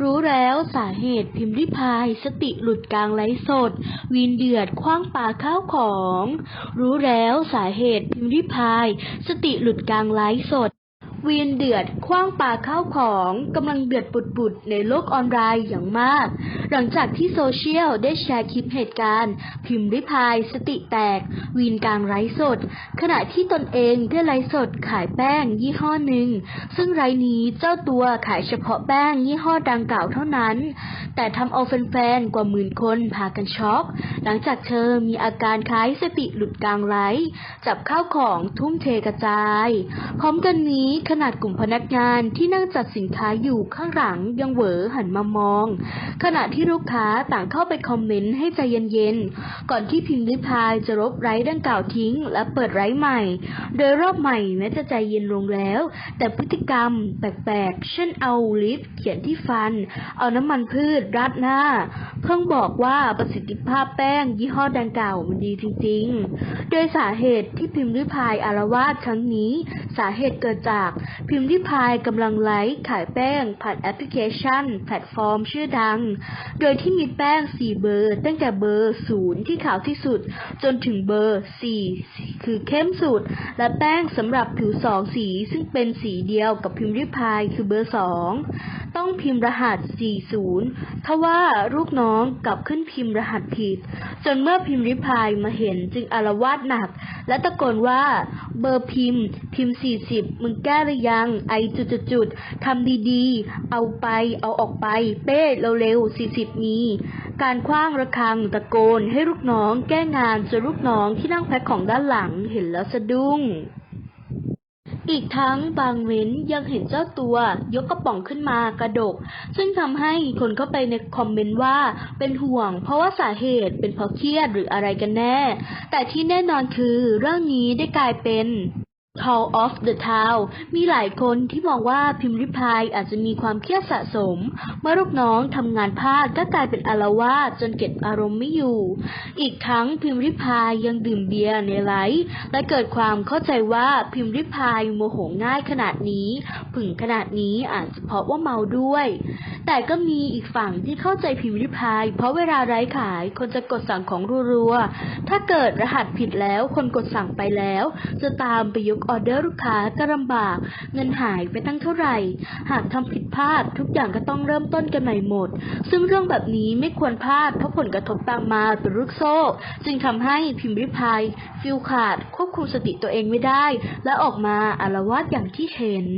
รู้แล้วสาเหตุพิมพ์ริพาย สติหลุดกลางไลฟ์สด วีนเดือดคว้างปาข้าวของ รู้แล้วสาเหตุพิมพ์ริพาย สติหลุดกลางไลฟ์สด วีนเดือดคว้างปาข้าวของกำลังเดือดปุดๆในโลกออนไลน์อย่างมาก หลังจากที่โซเชียลได้แชร์คลิปเหตุการณ์ พิมพ์ริพายสติแตก วีนกลางไร้สด ขณะที่ตนเองได้ไร้สดขายแป้งยี่ห้อหนึ่ง ซึ่งไรนี้เจ้าตัวขายเฉพาะแป้งยี่ห้อดังกล่าวเท่านั้น แต่ทำเอาแฟนๆ กว่าหมื่นคนพากันช็อก หลังจากเธอมีอาการคล้ายสติหลุดกลางไลฟ์จับข้าวของทุ่มเทกระจาย พร้อมกันนี้ขนาดกลุ่มพนักงานที่นั่งจัดสินค้าอยู่ข้างหลังยังเหวอหันมามอง ขณะที่ลูกค้าต่างเข้าไปคอมเมนต์ให้ใจเย็นๆ ก่อนที่พิมพ์ริพายจะลบไลฟ์ดังกล่าวทิ้ง และเปิดไลฟ์ใหม่ โดยรอบใหม่แม้จะใจเย็นลงแล้ว แต่พฤติกรรมแปลกๆ เช่นเอาลิปเขียนที่ฟัน เอาน้ำมันพืชรัดหน้าเพิ่งบอกว่าประสิทธิภาพแป้งยี่ห้อดังกล่าวมันดีจริงๆ โดยสาเหตุที่พิมพ์ริพายอารวาสครั้งนี้ สาเหตุเกิดจากพิมพ์ริพายกำลังไลฟ์ขายแป้งผ่านแอปพลิเคชัน แพลตฟอร์มชื่อดัง โดยที่มีแป้ง 4 เบอร์ ตั้งแต่เบอร์ 0 ที่ขาวที่สุด จนถึงเบอร์ 4 คือเข้มสุด และแป้งสำหรับผิวสองสี ซึ่งเป็นสีเดียวกับพิมพ์ริพายคือเบอร์ 2 ต้องพิมพ์รหัส 40 ทว่าลูกน้องกลับขึ้นพิมพ์รหัสผิด จนเมื่อพิมพ์ริพายมาเห็นจึงอารวาสหนัก และตะโกนว่า เบอร์พิมพ์ พิมพ์40มึงแก้หรือยัง ไอจุดจุดทำดีๆ เอาไป เอาออกไป เป้เร็วๆ40มี การคว้างระฆังตะโกนให้ลูกน้อง แก้งานจนลูกน้องที่นั่งแพ็คของด้านหลังเห็นแล้วสะดุ้ง อีกทั้งบางเว้นยังเห็นเจ้าตัวยกกระป๋องขึ้นมากระดก ซึ่งทำให้คนเข้าไปในคอมเมนต์ว่าเป็นห่วง เพราะว่าสาเหตุเป็นเพราะเครียดหรืออะไรกันแน่ แต่ที่แน่นอนคือเรื่องนี้ได้กลายเป็น Call of the Town มีหลายคนที่มองว่าพิมพ์ริพายอาจจะมีความเครียดสะสม เมื่อลูกน้องทำงานพลาดก็กลายเป็นอารวาสจนเก็บอารมณ์ไม่อยู่ อีกทั้งพิมพ์ริพายยังดื่มเบียร์ในไลฟ์และเกิดความเข้าใจว่าพิมพ์ริพายโมโหง่ายขนาดนี้ ผึ่งขนาดนี้อาจจะเพราะว่าเมาด้วย แต่ก็มีอีกฝั่งที่เข้าใจพิมพ์ริพาย เพราะเวลาไลฟ์ขายคนจะกดสั่งของรัวๆถ้าเกิดรหัสผิดแล้วคนกดสั่งไปแล้ว จะตามไปยกออเดอร์ลูกค้าก็ลำบาก เงินหายไปตั้งเท่าไหร่ หากทำผิดพลาดทุกอย่างก็ต้องเริ่มต้นกันใหม่หมด ซึ่งเรื่องแบบนี้ไม่ควรพลาดเพราะผลกระทบตามมาเป็นลูกโซ่ จึงทำให้พิมพ์ริพายฟิลขาดควบคุมสติตัวเองไม่ได้ และออกมาอารวาสอย่างที่เห็น